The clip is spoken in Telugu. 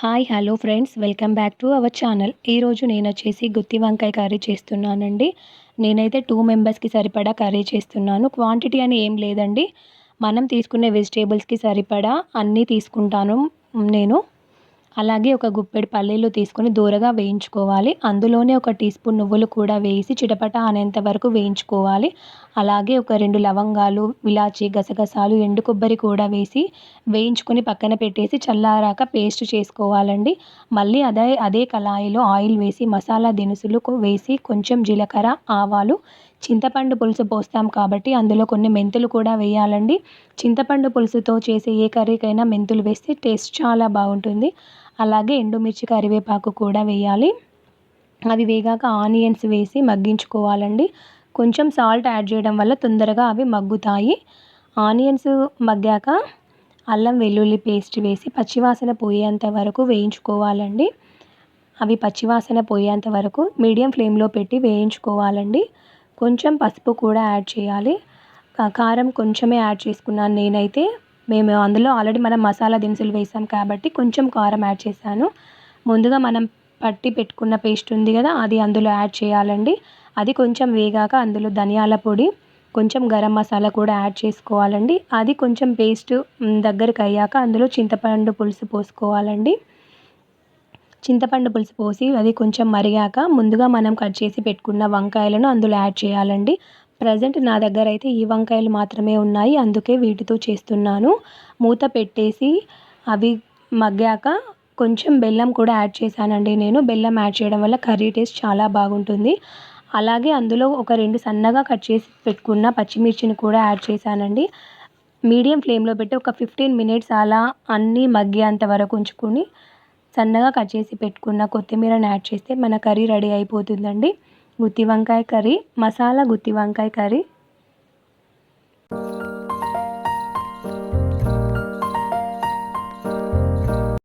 Hi hello friends. Welcome back to our channel. ఈరోజు నేను వచ్చేసి గుత్తి వంకాయ కర్రీ చేస్తున్నానండి. నేనైతే టూ మెంబర్స్కి సరిపడా కర్రీ చేస్తున్నాను. క్వాంటిటీ అని ఏం లేదండి. మనం తీసుకునే వెజిటేబుల్స్కి సరిపడా అన్నీ తీసుకుంటాను నేను. అలాగే ఒక గుప్పెడు పల్లీలు తీసుకొని దూరగా వేయించుకోవాలి. అందులోనే ఒక టీ స్పూన్ నువ్వులు కూడా వేసి చిటపట అనేంత వరకు వేయించుకోవాలి. అలాగే ఒక రెండు లవంగాలు ఇలాచి గసగసాలు ఎండు కొబ్బరి కూడా వేసి వేయించుకొని పక్కన పెట్టేసి చల్లారాక పేస్ట్ చేసుకోవాలండి. మళ్ళీ అదే అదే కళాయిలో ఆయిల్ వేసి మసాలా దినుసులు వేసి కొంచెం జీలకర్ర ఆవాలు చింతపండు పులుసు పోస్తాం కాబట్టి అందులో కొన్ని మెంతులు కూడా వేయాలండి. చింతపండు పులుసుతో చేసే ఏ కర్రీకైనా మెంతులు వేస్తే టేస్ట్ చాలా బాగుంటుంది. అలాగే ఎండుమిర్చి కరివేపాకు కూడా వేయాలి. అవి వేగాక ఆనియన్స్ వేసి మగ్గించుకోవాలండి. కొంచెం సాల్ట్ యాడ్ చేయడం వల్ల తొందరగా అవి మగ్గుతాయి. ఆనియన్స్ మగ్గాక అల్లం వెల్లుల్లి పేస్ట్ వేసి పచ్చివాసన పోయేంత వరకు వేయించుకోవాలండి. అవి పచ్చివాసన పోయేంత వరకు మీడియం ఫ్లేమ్లో పెట్టి వేయించుకోవాలండి. కొంచెం పసుపు కూడా యాడ్ చేయాలి. కారం కొంచెమే యాడ్ చేసుకున్నాను నేనైతే. మేము అందులో ఆల్రెడీ మనం మసాలా దినుసులు వేసాం కాబట్టి కొంచెం కారం యాడ్ చేశాను. ముందుగా మనం పట్టి పెట్టుకున్న పేస్ట్ ఉంది కదా అది అందులో యాడ్ చేయాలండి. అది కొంచెం వేగాక అందులో ధనియాల పొడి కొంచెం గరం మసాలా కూడా యాడ్ చేసుకోవాలండి. అది కొంచెం పేస్ట్ దగ్గరికి అయ్యాక అందులో చింతపండు పులుసు పోసుకోవాలండి. చింతపండు పులుసు పోసి అది కొంచెం మరిగాక ముందుగా మనం కట్ చేసి పెట్టుకున్న వంకాయలను అందులో యాడ్ చేయాలండి. ప్రజెంట్ నా దగ్గర అయితే ఈ వంకాయలు మాత్రమే ఉన్నాయి. అందుకే వీటితో చేస్తున్నాను. మూత పెట్టేసి అవి మగ్గాక కొంచెం బెల్లం కూడా యాడ్ చేశానండి నేను. బెల్లం యాడ్ చేయడం వల్ల కర్రీ టేస్ట్ చాలా బాగుంటుంది. అలాగే అందులో ఒక రెండు సన్నగా కట్ చేసి పెట్టుకున్న పచ్చిమిర్చిని కూడా యాడ్ చేశానండి. మీడియం ఫ్లేమ్లో పెట్టి ఒక ఫిఫ్టీన్ మినిట్స్ అలా అన్నీ మగ్గేంత వరకు ఉంచుకొని సన్నగా కట్ చేసి పెట్టుకున్న కొత్తిమీరని యాడ్ చేస్తే మన కర్రీ రెడీ అయిపోతుందండి. గుత్తి వంకాయ కర్రీ మసాలా గుత్తి వంకాయ కర్రీ